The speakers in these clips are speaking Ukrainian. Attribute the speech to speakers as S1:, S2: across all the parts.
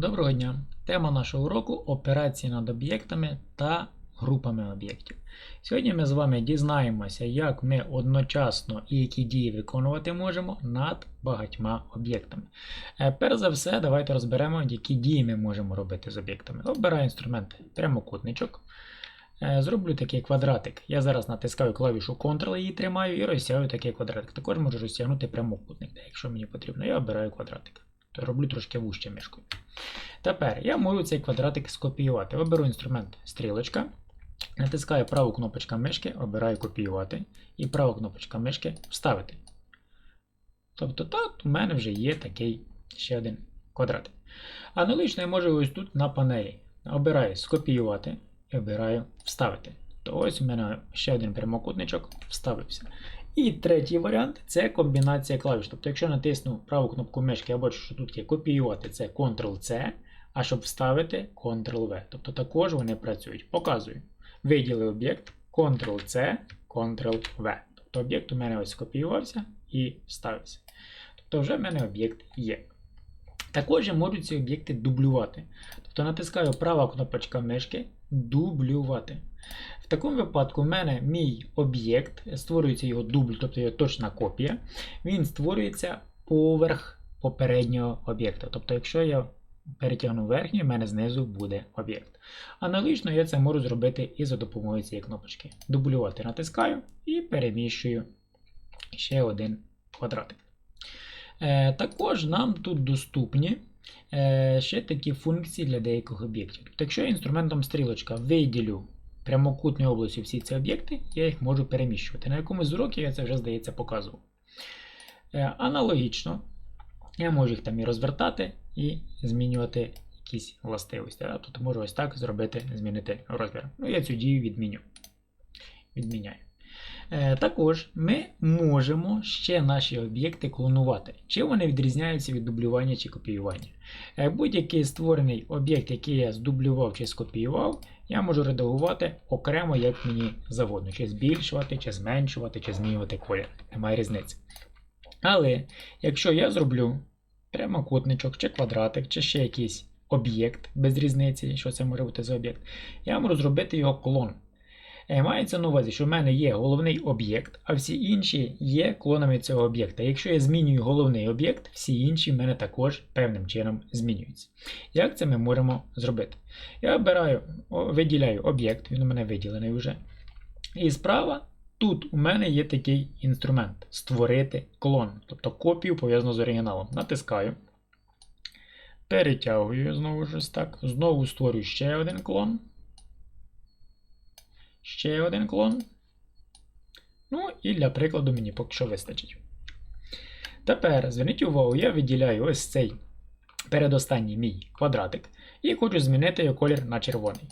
S1: Доброго дня! Тема нашого уроку операції над об'єктами та групами об'єктів. Сьогодні ми з вами дізнаємося, як ми одночасно і які дії виконувати можемо над багатьма об'єктами. Е, Перш за все, давайте розберемо, які дії ми можемо робити з об'єктами. Обираю інструмент прямокутничок. Е, Зроблю такий квадратик. Я зараз натискаю клавішу Ctrl, її тримаю і розтягую такий квадратик. Також можу розтягнути прямокутник, якщо мені потрібно. Я обираю квадратик. Роблю трошки вужче мишкою. Тепер я можу цей квадратик скопіювати. Оберу інструмент стрілочка, натискаю праву кнопочку мишки, обираю копіювати і праву кнопочку мишки вставити. Тобто тут у мене вже є такий ще один квадратик. Аналогічно я можу ось тут на панелі. Обираю скопіювати і обираю вставити. То ось у мене ще один прямокутничок вставився. І третій варіант це комбінація клавіш. Тобто, якщо натисну праву кнопку мишки, я бачу, що тут є копіювати, це Ctrl-C, а щоб вставити Ctrl-V. Тобто також вони працюють. Показую. Виділи об'єкт Ctrl-C, Ctrl-V. Тобто об'єкт у мене ось скопіювався і вставився. Тобто вже в мене об'єкт є. Також я можу ці об'єкти дублювати. Тобто натискаю права кнопочка мишки дублювати. В такому випадку в мене мій об'єкт, створюється його дубль, тобто його точна копія, він створюється поверх попереднього об'єкта. Тобто, якщо я перетягну верхній, в мене знизу буде об'єкт. Аналогічно я це можу зробити і за допомогою цієї кнопочки. Дублювати натискаю і переміщую ще один квадратик. Е, також нам тут доступні ще такі функції для деяких об'єктів. Тобто, якщо інструментом стрілочка виділю прямокутною областю всі ці об'єкти, я їх можу переміщувати. На якомусь з уроків я це вже, здається, показував. Е, аналогічно, я можу їх там і розвертати, і змінювати якісь властивості. Тут можу ось так зробити, змінити розмір. Ну, я цю дію відміню. Відміняю. Е, Також ми можемо ще наші об'єкти клонувати. Чи вони відрізняються від дублювання чи копіювання. Е, Будь-який створений об'єкт, який я здублював чи скопіював, я можу редагувати окремо, як мені завгодно. Чи збільшувати, чи зменшувати, чи змінювати колір. Немає різниці. Але якщо я зроблю прямокутничок, чи квадратик, чи ще якийсь об'єкт без різниці, що це може бути за об'єкт, я можу зробити його клон. Е, Мається на увазі, що в мене є головний об'єкт, а всі інші є клонами цього об'єкта. Якщо я змінюю головний об'єкт, всі інші в мене також певним чином змінюються. Як це ми можемо зробити? Я обираю, виділяю об'єкт, він у мене виділений вже. І справа тут у мене є такий інструмент створити клон, тобто копію пов'язану з оригіналом. Натискаю. Перетягую знову ж так. Знову створюю ще один клон. Ще один клон. Ну і для прикладу мені поки що вистачить. Тепер зверніть увагу, я виділяю ось цей передостанній мій квадратик і хочу змінити його колір на червоний.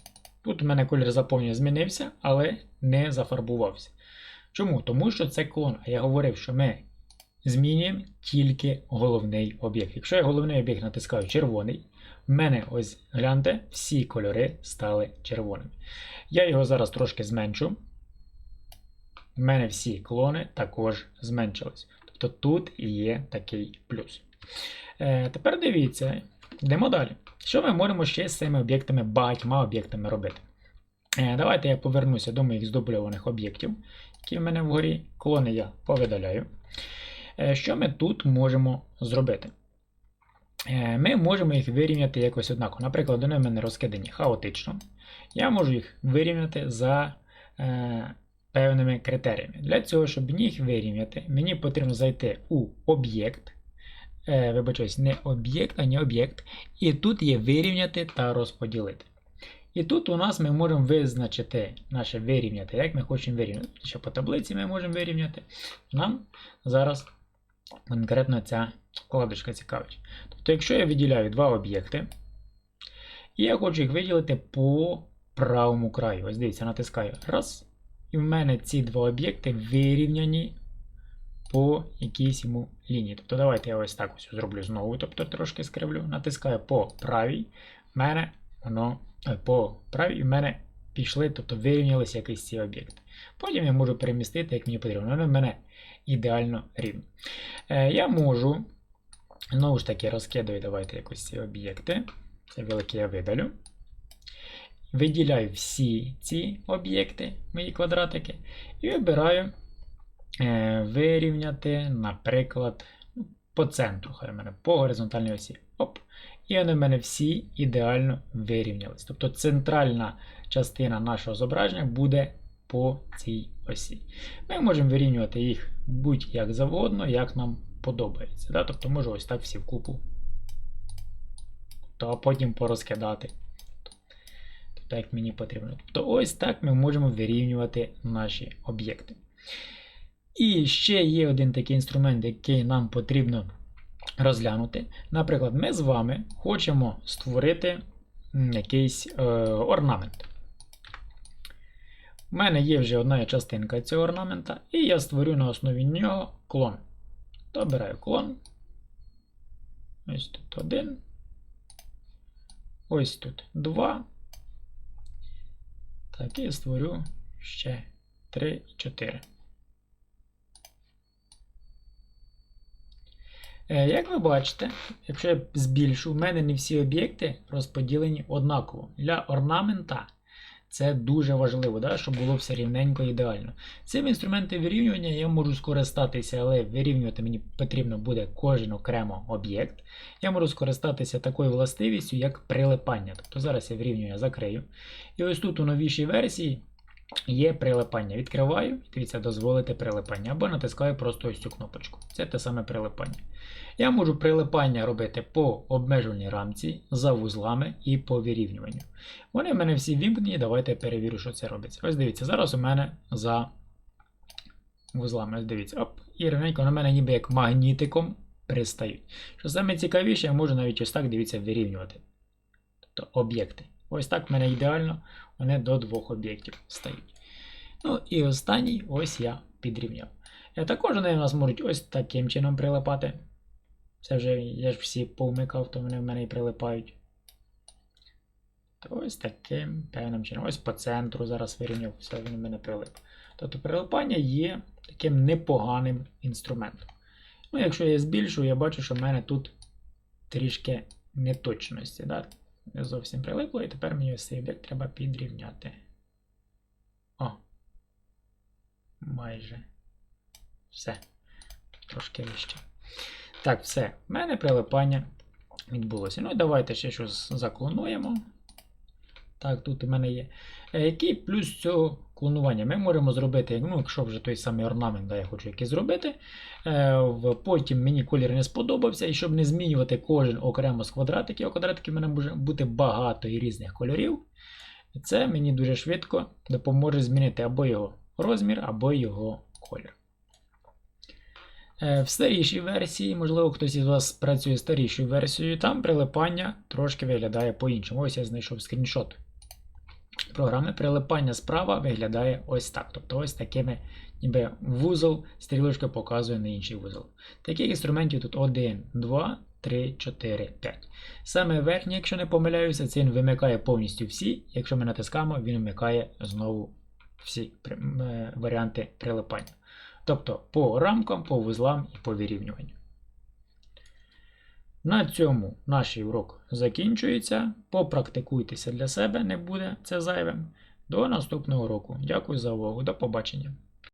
S1: Тут у мене колір заповнення змінився, але не зафарбувався. Чому? Тому що це клон. А я говорив, що ми змінюємо тільки головний об'єкт. Якщо я головний об'єкт натискаю червоний, в мене ось гляньте, всі кольори стали червоними. Я його зараз трошки зменшу. У мене всі клони також зменшились. Тобто тут є такий плюс. Е, тепер дивіться, йдемо далі. Що ми можемо ще з цими об'єктами, багатьма об'єктами робити? Е, давайте я повернуся до моїх здубльованих об'єктів, які в мене вгорі. Клони я повидаляю. Е, що ми тут можемо зробити? Е, Ми можемо їх вирівняти якось однаково. Наприклад, вони в мене розкидані хаотично. Я можу їх вирівняти за е, певними критеріями. Для цього, щоб їх вирівняти, мені потрібно зайти у об'єкт. Е, вибачаюсь, не об'єкт, а не об'єкт. І тут є вирівняти та розподілити. І тут у нас ми можемо визначити наше вирівняти, як ми хочемо вирівняти. Що по таблиці ми можемо вирівняти. Нам зараз конкретно ця вкладочка цікавить. Тобто, якщо я виділяю два об'єкти, і я хочу їх виділити по правому краю. Ось дивіться, натискаю раз. І в мене ці два об'єкти вирівняні по якійсь йому лінії. Тобто, давайте я ось так ось зроблю знову, тобто трошки скривлю. Натискаю по правій, в мене воно е, по правій, в мене пішли, тобто вирівнялися якісь ці об'єкти. Потім я можу перемістити, як мені потрібно. Воно в мене ідеально рівно. Е, я можу, знову ж таки, розкидаю, давайте якось ці об'єкти. Це велике я видалю. Виділяю всі ці об'єкти, мої квадратики, і вибираю е, вирівняти, наприклад, ну, по центру, хай в мене по горизонтальній осі. Оп. І вони в мене всі ідеально вирівнялись. Тобто центральна частина нашого зображення буде по цій осі. Ми можемо вирівнювати їх будь-як завгодно, як нам подобається. Да? Тобто можу ось так всі вкупу. То, а потім порозкидати. Тобто, як мені потрібно. Тобто, ось так ми можемо вирівнювати наші об'єкти. І ще є один такий інструмент, який нам потрібно розглянути. Наприклад, ми з вами хочемо створити якийсь е, орнамент. У мене є вже одна частинка цього орнамента, і я створю на основі нього клон. То клон. Ось тут один. Ось тут два. Так, і створю ще 3 і 4. Е, Як ви бачите, якщо я збільшу, в мене не всі об'єкти розподілені однаково. Для орнамента це дуже важливо, да, щоб було все рівненько ідеально. Цим інструментом вирівнювання я можу скористатися, але вирівнювати мені потрібно буде кожен окремо об'єкт. Я можу скористатися такою властивістю, як прилипання. Тобто зараз я вирівнюю, закрию. І ось тут у новішій версії є прилипання. Відкриваю, дивіться, дозволити прилипання, або натискаю просто ось цю кнопочку. Це те саме прилипання. Я можу прилипання робити по обмежувальній рамці, за вузлами і по вирівнюванню. Вони в мене всі вімкнені, давайте я перевірю, що це робиться. Ось дивіться, зараз у мене за вузлами. Ось дивіться, оп, і рівненько на мене ніби як магнітиком пристають. Що саме цікавіше, я можу навіть ось так дивіться вирівнювати. Тобто об'єкти. Ось так в мене ідеально вони до двох об'єктів стають. Ну і останній ось я підрівняв. Е, Також вони у нас можуть ось таким чином прилипати. Це вже я ж всі повмикав, то вони в мене і прилипають. То ось таким певним чином. Ось по центру зараз вирівняв, все він в мене прилип. Тобто прилипання є таким непоганим інструментом. Ну, якщо я збільшую, я бачу, що в мене тут трішки неточності. Да? Зовсім прилипло, і тепер мені цей об'єкт треба підрівняти. О. Майже. Все. Трошки вище. Так, все. В мене прилипання відбулося. Ну і давайте ще щось заклонуємо. Так, тут у мене є. Е, Який плюс цього клонування? Ми можемо зробити, ну, якщо вже той самий орнамент, да, я хочу який зробити. Е, Потім мені колір не сподобався, і щоб не змінювати кожен окремо з квадратиків, а в мене може бути багато і різних кольорів. І це мені дуже швидко допоможе змінити або його розмір, або його колір. Е, В старішій версії, можливо, хтось із вас працює старішою версією, там прилипання трошки виглядає по-іншому. Ось я знайшов скріншот програми. Прилипання справа виглядає ось так. Тобто ось такими, ніби вузол, стрілочка показує на інший вузол. Таких інструментів тут 1, 2, 3, 4, 5. Саме верхній, якщо не помиляюся, це він вимикає повністю всі. Якщо ми натискаємо, він вмикає знову всі е, варіанти прилипання. Тобто по рамкам, по вузлам і по вирівнюванню. На цьому наш урок закінчується. Попрактикуйтеся для себе, не буде це зайвим. До наступного уроку. Дякую за увагу. До побачення.